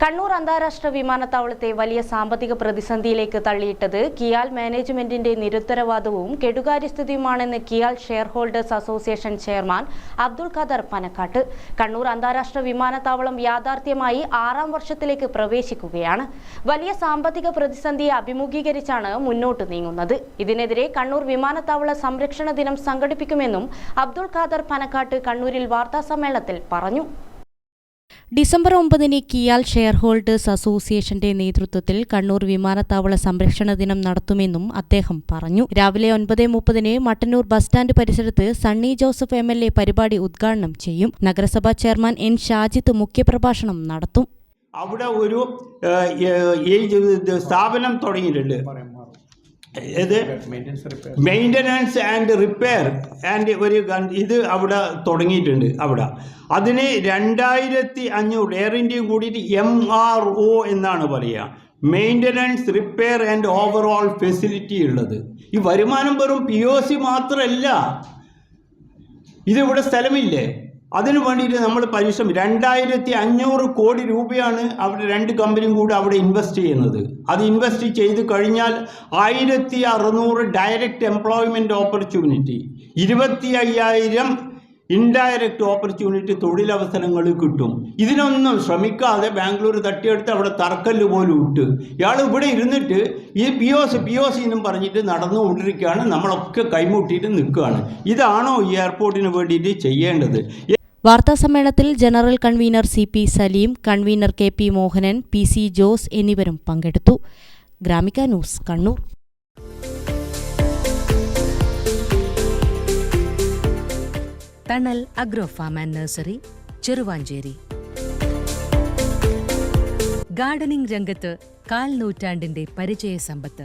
കണ്ണൂർ അന്താരാഷ്ട്ര വിമാനത്താവളത്തെ വലിയ സാമ്പത്തിക പ്രതിസന്ധിയിലേക്ക് തള്ളിയിട്ടത് കിയാൽ മാനേജ്മെന്റിന്റെ നിരുത്തരവാദവും കെടുകാര്യസ്ഥിതിയുമാണെന്ന് KIAL shareholders association chairman Abdul Khader Panakkat. Kannur അന്താരാഷ്ട്ര വിമാനത്താവളം യാഥാർത്ഥ്യമായി ആറാം വർഷത്തിലേക്ക് പ്രവേശിക്കുകയാണ്. വലിയ സാമ്പത്തിക പ്രതിസന്ധിയെ അഭിമുഖീകരിച്ചാണ് മുന്നോട്ട് നീങ്ങുന്നത്. ഇതിനെതിരെ കണ്ണൂർ വിമാനത്താവള സംരക്ഷണ ദിനം സംഘടിപ്പിക്കുമെന്നും അബ്ദുൾ ഖാദർ പനക്കാട്ട് കണ്ണൂരിൽ വാർത്താസമ്മേളനത്തിൽ പറഞ്ഞു. ഡിസംബർ ഒമ്പതിന് കിയാൽ ഷെയർ ഹോൾഡേഴ്സ് അസോസിയേഷന്റെ നേതൃത്വത്തിൽ കണ്ണൂർ വിമാനത്താവള സംരക്ഷണ ദിനം നടത്തുമെന്നും അദ്ദേഹം പറഞ്ഞു. രാവിലെ ഒൻപത് മുപ്പതിന് മട്ടന്നൂർ ബസ് സ്റ്റാൻഡ് പരിസരത്ത് Sunny Joseph M L A പരിപാടി ഉദ്ഘാടനം ചെയ്യും. നഗരസഭാ ചെയർമാൻ എൻ ഷാജിത്ത് മുഖ്യപ്രഭാഷണം നടത്തും. അവിടെ ഒരു സ്ഥാപനം തുടങ്ങിയിട്ടുണ്ട്. ഇത് മെയിന്റനൻസ് ആൻഡ് റിപ്പയർ ആൻഡ് ഒരു ഇത് അവിടെ തുടങ്ങിയിട്ടുണ്ട് അവിടെ. അതിന് രണ്ടായിരത്തി അഞ്ഞൂറ് എയർ ഇന്ത്യയും കൂടിയിട്ട് എം ആർ ഒ എന്നാണ് പറയുക. Maintenance repair and overhaul facility ഉള്ളത്. ഈ വരുമാനം വെറും പി ഒ സി മാത്രമല്ല. ഇതിവിടെ സ്ഥലമില്ലേ? അതിനു വേണ്ടിയിട്ട് നമ്മൾ പരിശ്രമം രണ്ടായിരത്തി അഞ്ഞൂറ് കോടി രൂപയാണ് അവിടെ രണ്ട് കമ്പനിയും കൂടി അവിടെ ഇൻവെസ്റ്റ് ചെയ്യുന്നത്. അത് ഇൻവെസ്റ്റ് ചെയ്ത് കഴിഞ്ഞാൽ ആയിരത്തി അറുന്നൂറ് ഡയറക്റ്റ് എംപ്ലോയ്മെന്റ് ഓപ്പർച്യൂണിറ്റി ഇരുപത്തി അയ്യായിരം ഇൻഡയറക്റ്റ് ഓപ്പർച്യൂണിറ്റി തൊഴിലവസരങ്ങൾ കിട്ടും. ഇതിനൊന്നും ശ്രമിക്കാതെ ബാംഗ്ലൂർ തട്ടിയെടുത്ത് അവിടെ തറക്കല്ല് പോലും ഇട്ട് ഇയാൾ ഇവിടെ ഇരുന്നിട്ട് ഈ P O C P O C എന്നും പറഞ്ഞിട്ട് നടന്നുകൊണ്ടിരിക്കുകയാണ്. നമ്മളൊക്കെ കൈമുട്ടിയിട്ട് നിൽക്കുകയാണ്. ഇതാണോ ഈ എയർപോർട്ടിന് വേണ്ടിയിട്ട് ചെയ്യേണ്ടത്? വാർത്താസമ്മേളനത്തിൽ general convener C P Saleem convener K P Mohanan P C Jose എന്നിവരും പങ്കെടുത്തു. Gramika news Kannur. Thanal agro farm and nursery Cheruvanchery. Gardening രംഗത്ത് കാൽ നൂറ്റാണ്ടിന്റെ പരിചയ സമ്പത്ത്